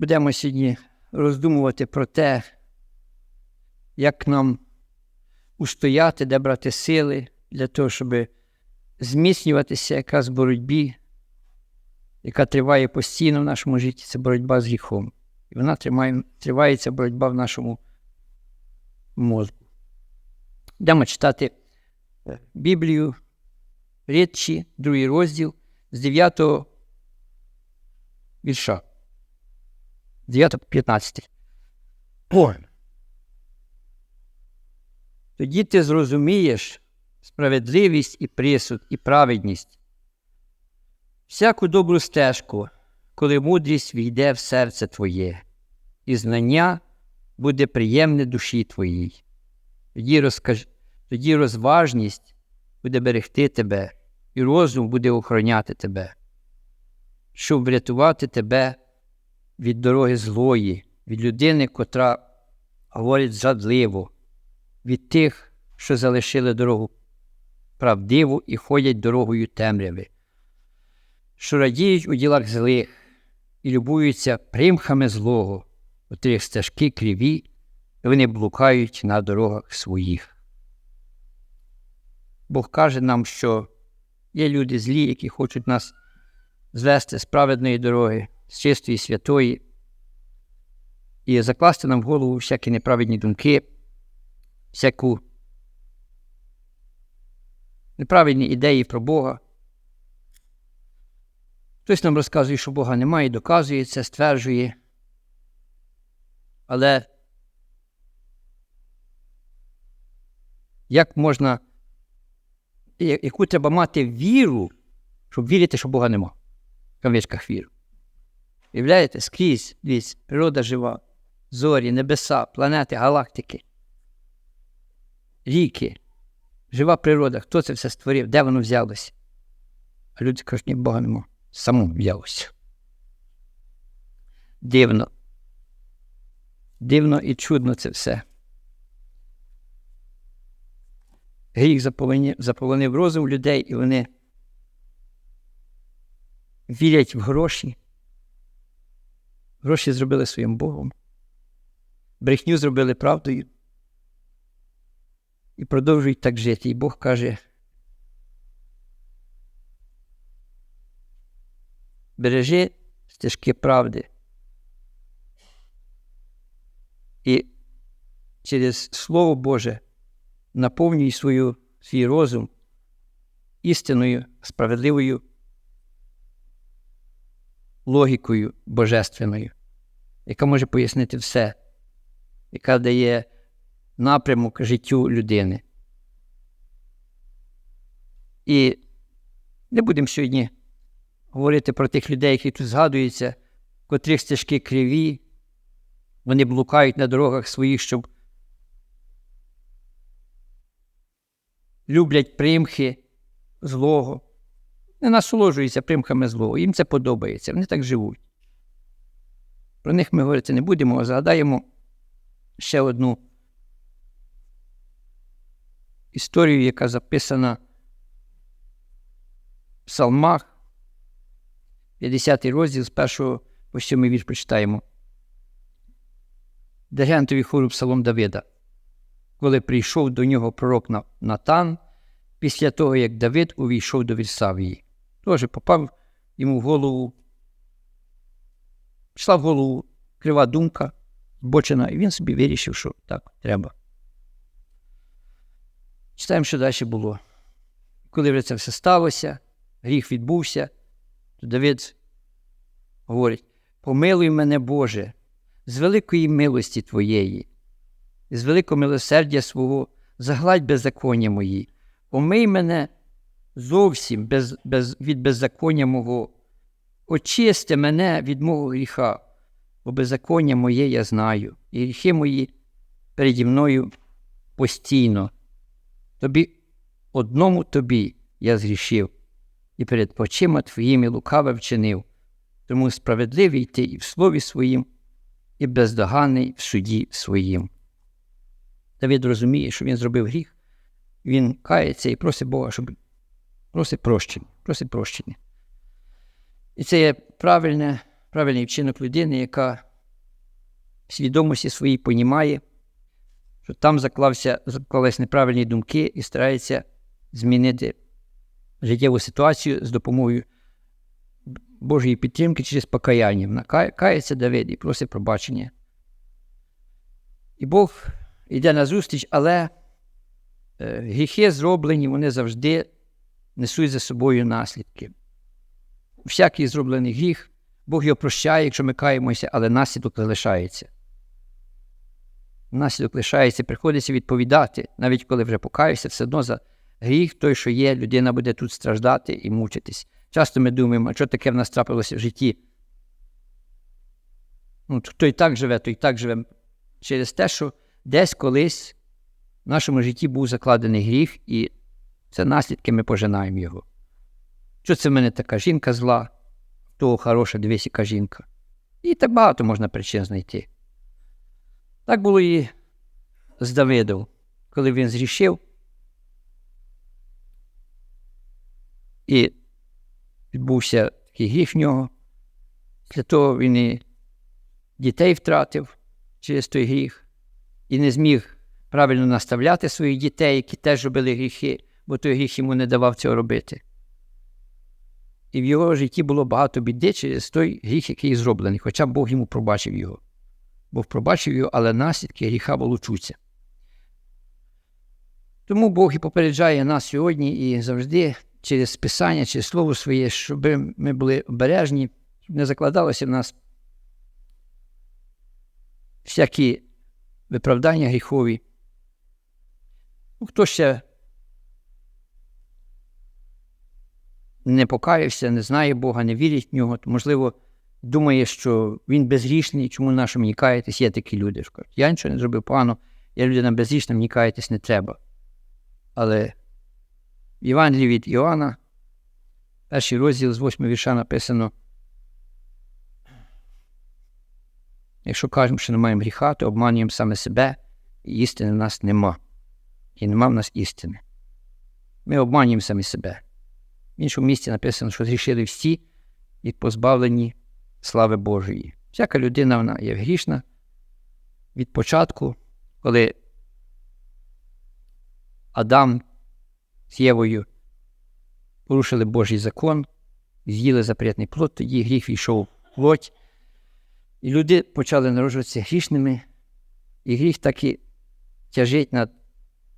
Будемо сьогодні роздумувати про те, як нам устояти, де брати сили для того, щоб зміцнюватися якраз в боротьбі, яка триває постійно в нашому житті, це боротьба з гріхом. І вона триває, тривається боротьба в нашому мозку. Йдемо читати Біблію, Рідчі, другий розділ з 9 вірша. 9 15. О. Тоді ти зрозумієш справедливість і присуд, і праведність. Всяку добру стежку, коли мудрість війде в серце твоє, і знання буде приємне душі твоїй. Тоді, розкаж... Тоді розважність буде берегти тебе, і розум буде охороняти тебе, щоб врятувати тебе від дороги злої, від людини, котра говорить зрадливо, від тих, що залишили дорогу правдиву і ходять дорогою темряви, що радіють у ділах злих і любуються примхами злого, у тих стежки криві, і вони блукають на дорогах своїх. Бог каже нам, що є люди злі, які хочуть нас звести з праведної дороги, з чистої святої, і закласти нам в голову всякі неправедні думки, всяку неправильні ідеї про Бога. Хтось нам розказує, що Бога немає, доказує це, стверджує. Але як можна, яку треба мати віру, щоб вірити, що Бога нема? В кавичках віру. Уявляєте, скрізь дивіться, природа жива, зорі, небеса, планети, галактики, ріки, жива природа. Хто це все створив? Де воно взялося? А люди кажуть, ні, Бога нема. Само взялося. Дивно. Дивно і чудно це все. Гріх заполонив, розум людей, і вони вірять в гроші. Гроші зробили своїм Богом. Брехню зробили правдою. І продовжують так жити. І Бог каже. Бережи стежки правди. І через Слово Боже наповнюй свою, свій розум істинною, справедливою логікою божественною, яка може пояснити все, яка дає напрямок життю людини. І не будемо сьогодні говорити про тих людей, які тут згадуються, котрих стежки криві, вони блукають на дорогах своїх, щоб люблять примхи злого, не насолоджуються примхами злого, їм це подобається, вони так живуть. Про них ми говорити не будемо, а згадаємо ще одну історію, яка записана в псалмах. 50 розділ з першого по сьомий вірш прочитаємо. Диригентові хору Псалом Давида, коли прийшов до нього пророк Натан, після того, як Давид увійшов до Вірсавії. Теж попав йому в голову, пішла в голову крива думка, збочена, і він собі вирішив, що так треба. Читаємо, що далі було. Коли вже це все сталося, гріх відбувся, то Давид говорить: помилуй мене, Боже, з великої милості Твоєї, з великого милосердя свого, загладь беззаконня мої, помий мене зовсім без, без, від беззаконня мого, очисти мене від мого гріха, бо беззаконня моє я знаю, і гріхи мої переді мною постійно. Тобі одному тобі я згрішив, і перед очима твоїми лукаве вчинив, тому справедливий ти і в слові своїм, і бездоганний в суді своїм. Давид розуміє, що він зробив гріх, він кається і просить Бога, щоб просить прощення, просить прощення. І це є правильне, правильний вчинок людини, яка в свідомості своїй понімає, що там заклався, заклались неправильні думки і старається змінити життєву ситуацію з допомогою Божої підтримки через покаяння. Вона кається Давид і просить пробачення. І Бог йде на зустріч, але е, гріхи зроблені, вони завжди несуть за собою наслідки. Всякий зроблений гріх, Бог його прощає, якщо ми каємося, але наслідок залишається. Наслідок лишається, приходиться відповідати, навіть коли вже покаєшся, все одно за гріх той, що є, людина буде тут страждати і мучитись. Часто ми думаємо, а що таке в нас трапилося в житті. Ну, Хто і так живе, то і так живе через те, що десь колись в нашому житті був закладений гріх, і це наслідки ми пожинаємо його. Що це в мене така жінка зла, того хороша, дивись, яка жінка. І так багато можна причин знайти. Так було і з Давидом, коли він зрішив. І відбувся такий гріх в нього. Для того він і дітей втратив через той гріх, і не зміг правильно наставляти своїх дітей, які теж робили гріхи, бо той гріх йому не давав цього робити. І в його житті було багато біди через той гріх, який зроблений, хоча Бог йому пробачив його. Бог пробачив його, але наслідки гріха волочуться. Тому Бог і попереджає нас сьогодні і завжди через Писання, через Слово своє, щоб ми були обережні, щоб не закладалося в нас всякі виправдання гріхові. Ну, Хто ще не покаявся, не знає Бога, не вірить в нього, то, можливо, думає, що він безгрішний, чому на що мені каятись, є такі люди. Я нічого не зробив погано, я людина безгрішна, мені каятись не треба. Але в Євангелії від Іоанна, перший розділ з восьми вірша написано. Якщо кажемо, що не маємо гріха, то обманюємо саме себе, і істини в нас нема. І нема в нас істини. Ми обманюємо самі себе. В іншому місці написано, що зрішили всі і позбавлені слави Божої. Всяка людина вона є грішна від початку, коли Адам з Євою порушили Божий закон, з'їли запретний плод, тоді гріх війшов в плоть. І люди почали народжуватися грішними, і гріх так і тяжить над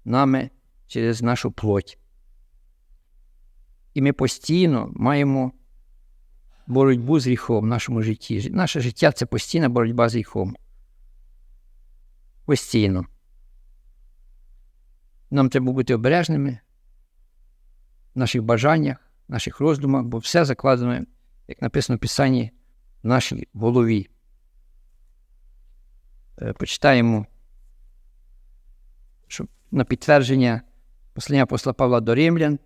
нами через нашу плоть. І ми постійно маємо боротьбу з гріхом в нашому житті. Наше життя це постійна боротьба з гріхом. Постійно. Нам треба бути обережними в наших бажаннях, в наших роздумах, бо все закладено, як написано в Писанні, в нашій голові. Е, почитаємо щоб на підтвердження послання апостола Павла до Римлян,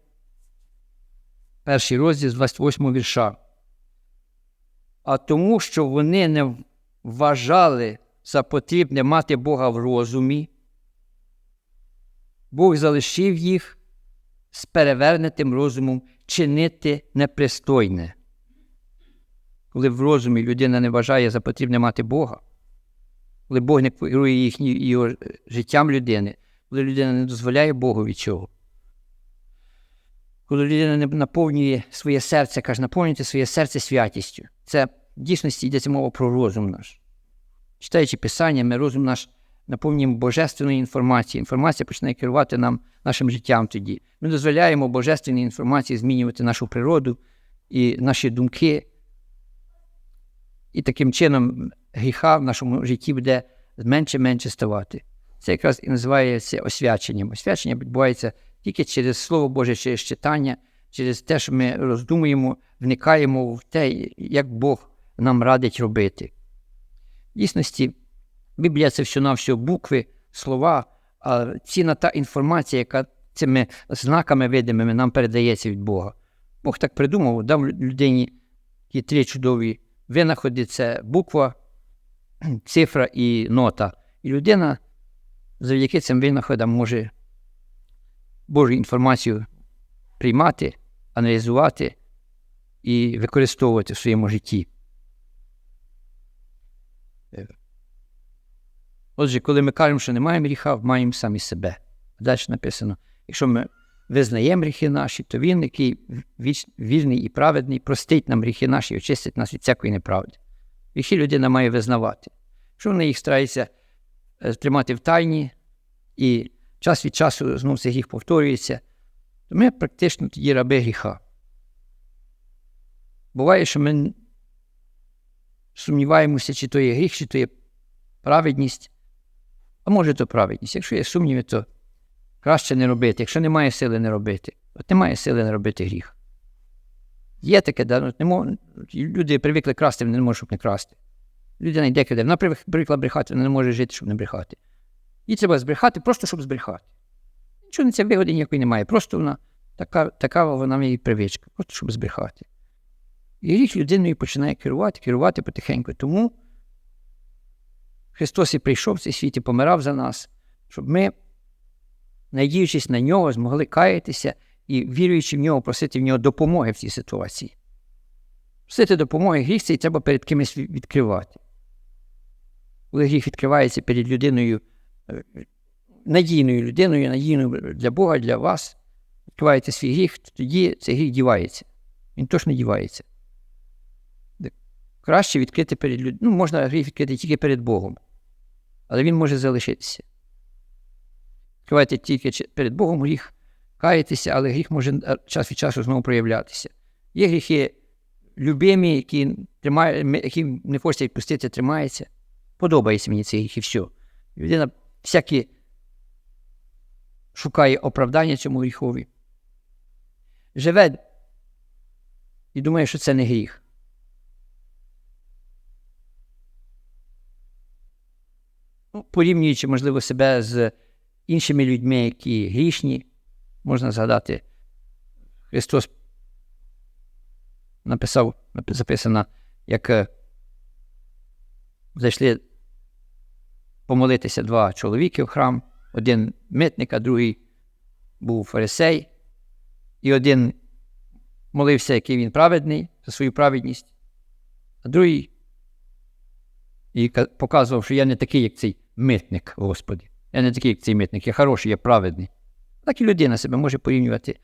перший розділ з 28 вірша. А тому, що вони не вважали за потрібне мати Бога в розумі, Бог залишив їх з перевернутим розумом чинити непристойне. Коли в розумі людина не вважає за потрібне мати Бога, коли Бог не керує їхнім життям людини, коли людина не дозволяє Богові цього. Коли людина не наповнює своє серце, каже, наповнюйте своє серце святістю. Це в дійсності йдеться мова про розум наш. Читаючи Писання, ми розум наш наповнюємо божественною інформацією. Інформація починає керувати нам нашим життям тоді. Ми дозволяємо божественній інформації змінювати нашу природу і наші думки. І таким чином гріха в нашому житті буде менше-менше ставати. Це якраз і називається освяченням. Освячення відбувається тільки через Слово Боже, через читання, через те, що ми роздумуємо, вникаємо в те, як Бог нам радить робити. В дійсності, Біблія це все на букви, слова, а ціна та інформація, яка цими знаками видимими нам передається від Бога. Бог так придумав, дав людині ті три чудові винаходи це буква, цифра і нота. І людина завдяки цим винаходам може Божу інформацію приймати, аналізувати і використовувати в своєму житті. Отже, коли ми кажемо, що не маємо гріха, маємо самі себе. Далі написано: якщо ми визнаємо гріхи наші, то він, який вільний і праведний, простить нам гріхи наші і очистить нас від всякої неправди. Гріхи людина має визнавати. Якщо вона їх старається тримати в тайні, і час від часу знову цей гріх повторюється, то ми практично тоді раби гріха. Буває, що ми сумніваємося, чи то є гріх, чи то є праведність. А може, то праведність. Якщо є сумніви, то краще не робити. Якщо немає сили не робити, от немає сили не робити гріх. Є таке, да? ну, не мож... люди привикли красти, вони не можуть, не красти. Людина йде киде, вона привикла брехати, вона не може жити, щоб не брехати. Їй треба збрехати, просто щоб збрехати. Нічого на це вигоди ніякої немає. Просто вона така така вона її привичка, просто щоб збрехати. І річ людиною починає керувати, керувати потихеньку. Тому Христос і прийшов в цей світ і помирав за нас, щоб ми, надіючись на нього, змогли каятися і, віруючи в нього, просити в нього допомоги в цій ситуації. Просити допомоги гріх цей треба перед кимось відкривати. Коли гріх відкривається перед людиною, е, надійною людиною, надійною для Бога, для вас, відкриваєте свій гріх, тоді цей гріх дівається. Він точно дівається. Краще відкрити перед людьми. Ну, можна гріх відкрити тільки перед Богом, але він може залишитися. Відкривайте тільки перед Богом гріх, каєтеся, але гріх може час від часу знову проявлятися. Є гріхи любимі, які тримає, які не хочеться відпустити, тримається. Подобається мені цей гріх і все. Людина всякі шукає оправдання цьому гріхові. Живе і думає, що це не гріх. Ну, Порівнюючи, можливо, себе з іншими людьми, які грішні, можна згадати, Христос написав, записано, як е, зайшли помолитися два чоловіки в храм, один митник, а другий був фарисей, і один молився, який він праведний за свою праведність, а другий і показував, що я не такий, як цей митник, Господи. Я не такий, як цей митник, я хороший, я праведний. Так і людина себе може порівнювати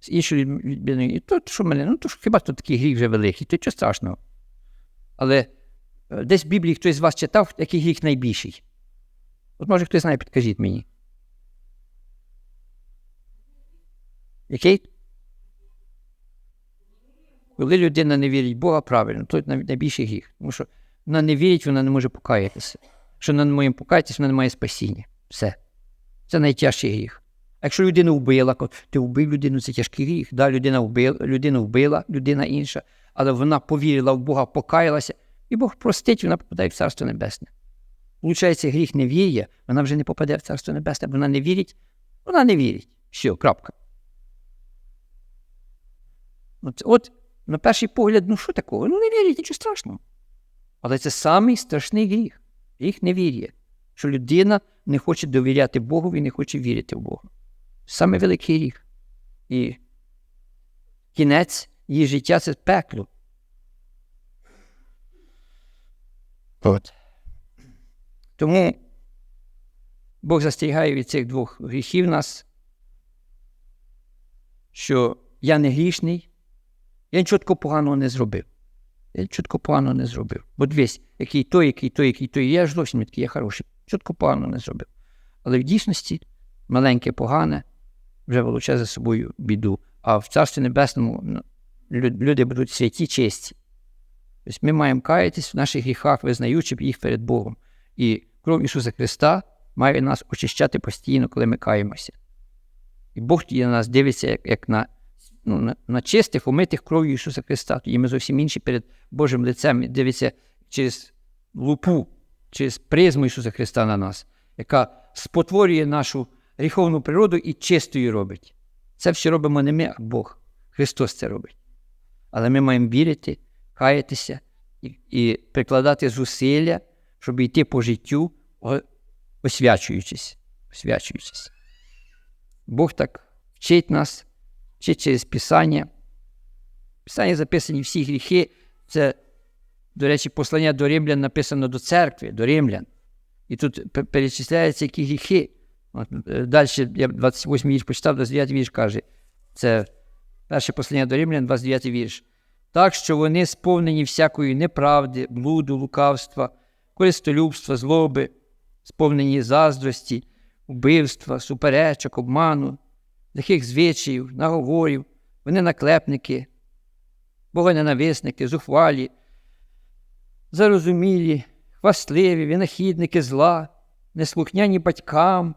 з іншою людиною. І то, що мене, ну то хіба тут такий гріх вже великий, то що страшного. Але е, десь в Біблії хтось з вас читав, який гріх найбільший. От може хтось знає, підкажіть мені. Який? Коли людина не вірить в Бога правильно, то найбільший гріх. Тому що вона не вірить, вона не може покаятися. Якщо вона не може покаятися, вона не має спасіння. Все. Це найтяжчий гріх. А якщо людина вбила, ти вбив людину, це тяжкий гріх. Да, людина вбила, людина вбила, людина інша, але вона повірила в Бога, покаялася, і Бог простить, вона попадає в Царство Небесне. Получається, гріх не вірє, вона вже не попаде в Царство Небесне, вона не вірить, вона не вірить. Все, крапка. От, от на перший погляд, ну що такого? Ну не вірить, нічого страшного. Але це самий страшний гріх. Гріх невір'я. Що людина не хоче довіряти Богу і не хоче вірити в Бога. Саме великий гріх. І кінець її життя це пекло. От. Тому Бог застерігає від цих двох гріхів нас, що я не грішний, я нічого такого поганого не зробив. Я чітко поганого не зробив. Бо дивись, який той, який той, який той, я ж зовсім такий, я хороший. Чітко погано не зробив. Але в дійсності маленьке погане вже волоче за собою біду. А в Царстві Небесному ну, люди будуть святі честі. Тобто ми маємо каятись в наших гріхах, визнаючи їх перед Богом. І кров Ісуса Христа має нас очищати постійно, коли ми каємося. І Бог тоді на нас дивиться, як, як на ну, на, на чистих, умитих кров'ю Ісуса Христа. Тоді ми зовсім інші перед Божим лицем дивиться через лупу, через призму Ісуса Христа на нас, яка спотворює нашу гріховну природу і чистою робить. Це все робимо не ми, а Бог. Христос це робить. Але ми маємо вірити, каятися і, і прикладати зусилля, щоб йти по життю, освячуючись. освячуючись. Бог так вчить нас чи через Писання. Писання записані всі гріхи. Це, до речі, послання до римлян написано до церкви, до римлян. І тут перечисляються які гріхи. От, е, далі я 28 вірш почитав, 29 вірш каже. Це перше послання до Римлян, 29 вірш. Так що вони сповнені всякої неправди, блуду, лукавства, користолюбства, злоби, сповнені заздрості, вбивства, суперечок, обману, лихих звичаїв, наговорів, вони наклепники, богоненависники, зухвалі, зарозумілі, хвастливі, винахідники зла, неслухняні батькам,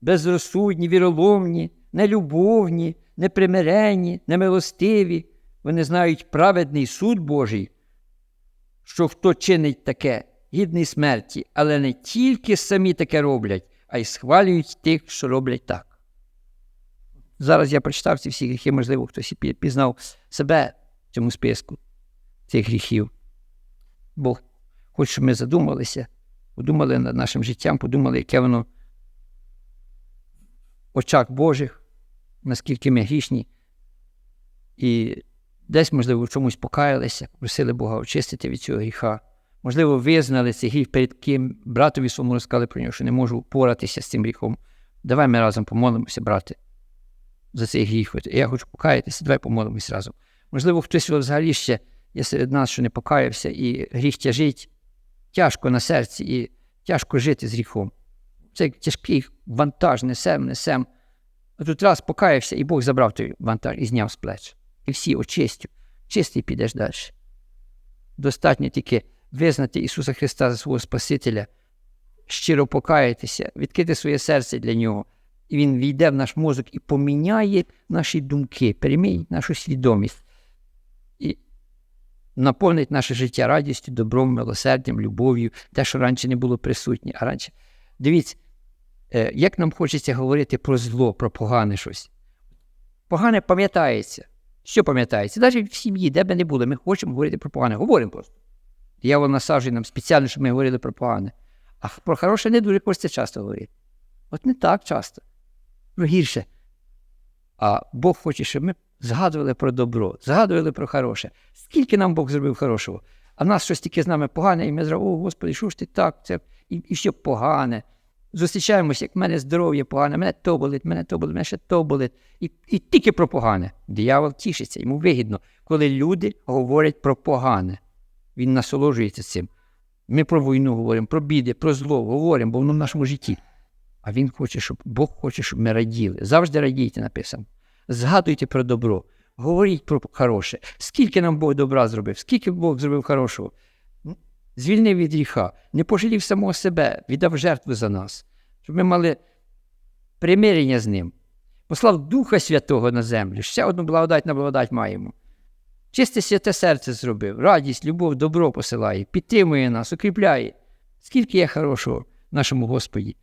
безрозсудні, віроломні, нелюбовні, непримиренні, немилостиві. Вони знають праведний суд Божий, що хто чинить таке, гідний смерті, але не тільки самі таке роблять, а й схвалюють тих, що роблять так. Зараз я прочитав ці всі гріхи, можливо, хтось і пізнав себе в цьому списку цих гріхів. Бог хоче, щоб ми задумалися, подумали над нашим життям, подумали, яке воно в очах Божих, наскільки ми грішні, і десь, можливо, в чомусь покаялися, просили Бога очистити від цього гріха. Можливо, визнали цей гріх перед ким братові своєму розказали про нього, що не можу впоратися з цим гріхом. Давай ми разом помолимося, брате, за цей гріх. Я хочу покаятися, давай помолимося разом. Можливо, хтось взагалі ще є серед нас, що не покаявся, і гріх тяжить тяжко на серці і тяжко жити з гріхом. Це тяжкий вантаж, несем, несем. А тут раз покаявся, і Бог забрав той вантаж і зняв з плеч. І всі очистю. Чистий підеш далі. Достатньо тільки визнати Ісуса Христа за свого Спасителя, щиро покаятися, відкрити своє серце для Нього. І Він війде в наш мозок і поміняє наші думки, перемінить нашу свідомість і наповнить наше життя радістю, добром, милосердям, любов'ю, те, що раніше не було присутнє. А раніше, дивіться, е, як нам хочеться говорити про зло, про погане щось. Погане пам'ятається. Що пам'ятається? Навіть в сім'ї, де б не було, ми хочемо говорити про погане. Говоримо просто. Диявол насаджує нам спеціально, щоб ми говорили про погане. А про хороше не дуже хочеться часто говорити. От не так часто. Про гірше. А Бог хоче, щоб ми згадували про добро, згадували про хороше. Скільки нам Бог зробив хорошого? А нас щось тільки з нами погане, і ми зразу, о, Господи, що ж ти так? Це... І, і що погане. Зустрічаємося, як в мене здоров'я погане, мене то болить, мене то болить, мене ще то болить. І, і тільки про погане. Диявол тішиться, йому вигідно, коли люди говорять про погане. Він насолоджується цим. Ми про війну говоримо, про біди, про зло говоримо, бо воно в нашому житті. А він хоче, щоб Бог хоче, щоб ми раділи. Завжди радійте, написано. Згадуйте про добро, говоріть про хороше. Скільки нам Бог добра зробив, скільки Бог зробив хорошого. Звільнив від гріха, не пожалів самого себе, віддав жертву за нас, щоб ми мали примирення з ним. Послав Духа Святого на землю. Ще одну благодать на благодать маємо. Чисте святе серце зробив, радість, любов, добро посилає, підтримує нас, укріпляє. Скільки є хорошого нашому Господі.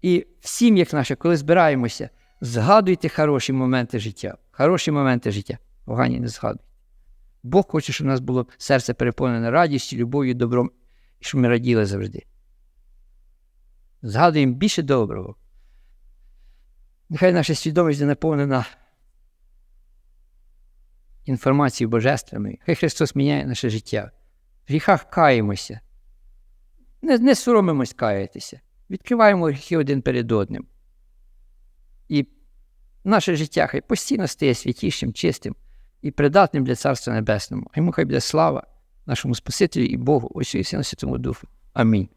І в сім'ях наших, коли збираємося, згадуйте хороші моменти життя. Хороші моменти життя. Погані не згадуйте. Бог хоче, щоб у нас було серце переповнене радістю, любов'ю, добром, і щоб ми раділи завжди. Згадуємо більше доброго. Нехай наша свідомість наповнена інформацією божественною. Хай Христос міняє наше життя. В гріхах каємося. Не, не соромимось каятися. Відкриваємо гріхи один перед одним. І наше життя хай постійно стає святішим, чистим і придатним для Царства Небесного. Йому хай буде слава нашому Спасителю і Богу, Отцю і Сину Святому Духу. Амінь.